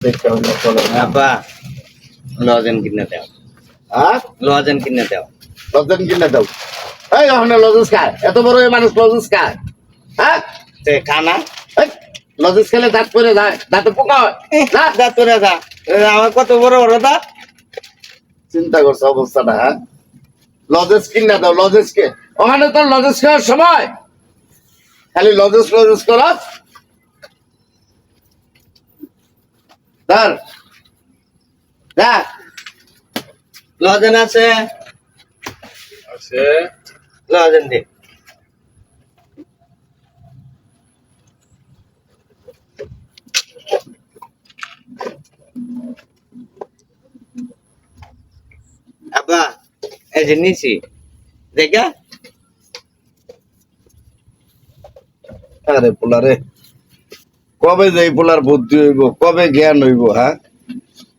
হ্যাঁ লজেন কিনে দাও। আর লজেন কিনে দাও। লজেন কিনে দাও। এই ওখানে লজেন্স খায় এত বড় মানুষ লজেন্স খায় হ্যাঁ? তে খানা? লজেন্স খেলে দাঁত পরে যায় দাঁতে পোকা আমার কত বড় বড় চিন্তা করছে অবস্থাটা হ্যাঁ? লজেন্স কিনে দাও লজেন্স কে ওখানে তোর লজেন্স খাওয়ার সময়। খালি লজেন্স লজেন্স কর ধর। দেখ লজেন আছে? আছে। লজেন দে। আব্বা এই যে নিছি দেখা আরে পোলারে কবে যে এই পোলার বুদ্ধি হইব কবে জ্ঞান হইব হ্যাঁ?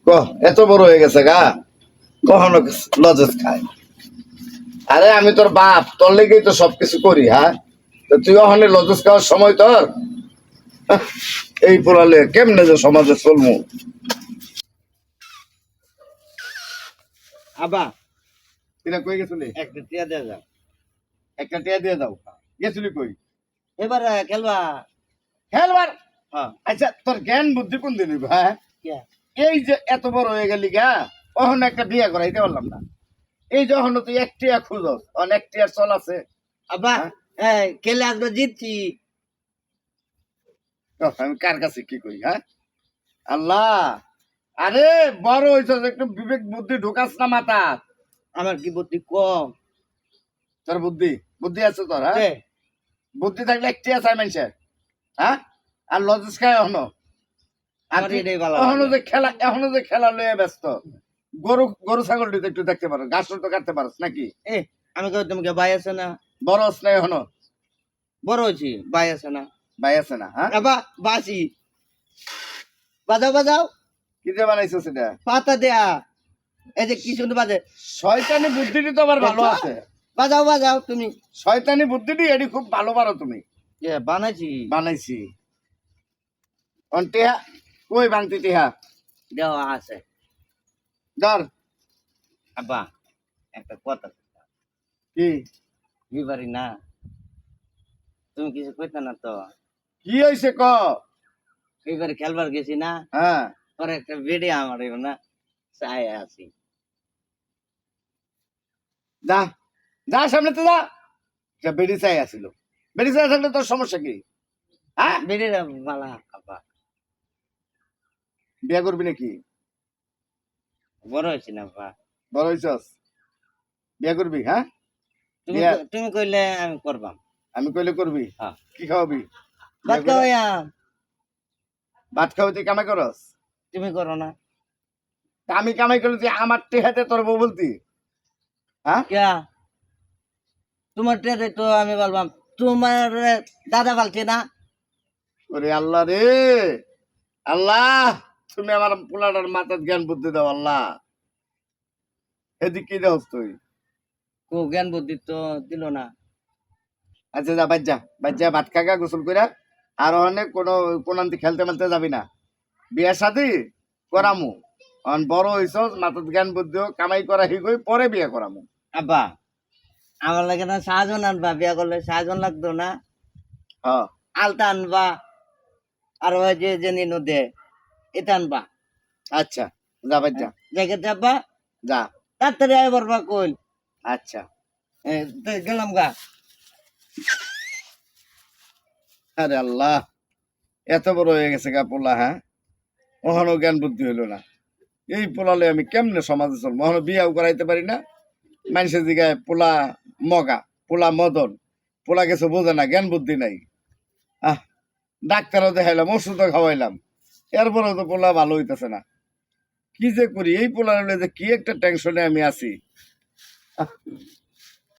ক এত বড় হয়ে গেছে গা। কখনো লজেস খায়। আরে আমি তোর বাপ তোর লেগেই তো সবকিছু করি হ্যাঁ? তো তুই ওখানে লজেস খাওয়ার সময় তোর? এই পোলালে কেমনে যে সমাজে চলমু? আব্বা এটা কই গেছিলি? একটা টিয়া দিয়ে যাও একটা টিয়া দিয়ে দাও। গেছিলি কই? এবার খেলবা? খেলবার? আচ্ছা তোর জ্ঞান বুদ্ধি কোন দিন হ্যাঁ? এই যে এত বড় হয়ে গেলি গা অহন একটা বিয়ে করাইতে পারলাম না। এই যখন তুই একটিয়া খুঁজস অনেক টিয়ার চল আছে। আব্বা এই খেলে আসবে জিতছি? আমি কার কাছে কি করি হ্যাঁ? আল্লাহ আরে বড় হইছ একটু বিবেক বুদ্ধি ঢোকাস না মাথা। আমার কি বুদ্ধি কম? তোর বুদ্ধি বুদ্ধি আছে তোর হ্যাঁ? বুদ্ধি থাকলে একটি আছে মানুষের হ্যাঁ? আর লজিস খায় এখনও। আমার এখনও যে খেলা এখনও যে খেলা লয়ে ব্যস্ত। গরু গরু ছাগলটি তো একটু দেখতে পারো। ঘাস তো কাটতে পারস নাকি? এ আমি কই তোমাকে ভাই আছে না? বড় হস না এখনও? বড় হয়েছি ভাই আছে না। ভাই আছে না হ্যাঁ? আবা বাসি। বাজাও বাজাও। কি দিয়ে বানাইছো সেটা? পাতা দেয়া। এই যে কি সুন্দর বাজে। শয়তানি বুদ্ধিটি তো আবার ভালো আছে। বাজাও বাজাও তুমি। শয়তানি বুদ্ধিটি এটি খুব ভালো পারো তুমি। এ বানাইছি। বানাইছি। অন টিহা কই ভাঙতি টিহা দেওয়া আছে ধর আব্বা একটা কথা কি বিবারি না তুমি কিছু কইতে না তো কি হয়েছে ক এইবারে খেলবার গেছি না হ্যাঁ পরে একটা বেডে আমার না চাই আছি যা যা সামনে তো যা যা বেড়ি চাই আসিল বেড়ি চাই থাকলে তোর সমস্যা কি হ্যাঁ বেডে বালা বিয়া করবি নাকি? বড় হয়েছি না আব্বা বড় হইছস বিয়া করবি হ্যাঁ? তুমি কইলে আমি করবাম। আমি কইলে করবি? হ্যাঁ। কি খাওয়াবি? বাদ বিয়া ভাত খাওয়াই তুই কামাই করস? তুমি করো না। আমি কামাই করলে তুই আমার টেহাতে তোর বউ বলতি। হ্যাঁ? তোমার টেরে তো আমি বলবাম। তোমার দাদা বলছে না? ওরে আল্লাহ রে! আল্লাহ! তুমি আমার পোলাটার মাথার জ্ঞান বুদ্ধি দাও আল্লাহ। এদিক কি দাও তুই? কো জ্ঞান বুদ্ধি তো দিল না। আচ্ছা যা বাজ্জা বাজ্জা ভাত খাগা গোসল কইরা। আর অনেক কোনো কোনান্তি খেলতে মেলতে যাবি না। বিয়ের সাথে করামু। অন বড় হইছ মাথার জ্ঞান বুদ্ধি কামাই করা শিখই পরে বিয়ে করামু। আব্বা আমার লাগে না সাহায্য আনবা বিয়া করলে সাহায্য লাগতো না। আলতা আনবা আর ওই যে যে নিনু দে এটা আনবা আচ্ছা যা বাজ্জা জায়গা যাবা যা তাড়াতাড়ি আয় বরবা কইল। আচ্ছা। গেলাম গা। আরে আল্লাহ এত বড় হয়ে গেছে গা পোলা হ্যাঁ? ওখানেও জ্ঞান বুদ্ধি হইল না। এই পোলালে আমি কেমনে সমাজে চলবো? ওখানে বিয়াও করাইতে পারি না। মানুষের দিকে পোলা মগা পোলা মদন। পোলা কিছু বোঝে না জ্ঞান বুদ্ধি নাই। আহ ডাক্তারও দেখাইলাম ওষুধও খাওয়াইলাম। এরপরেও তো পোলা ভালো হইতেছে না। কি যে করি, এই পোলা যে কি একটা টেনশনে আমি আছি।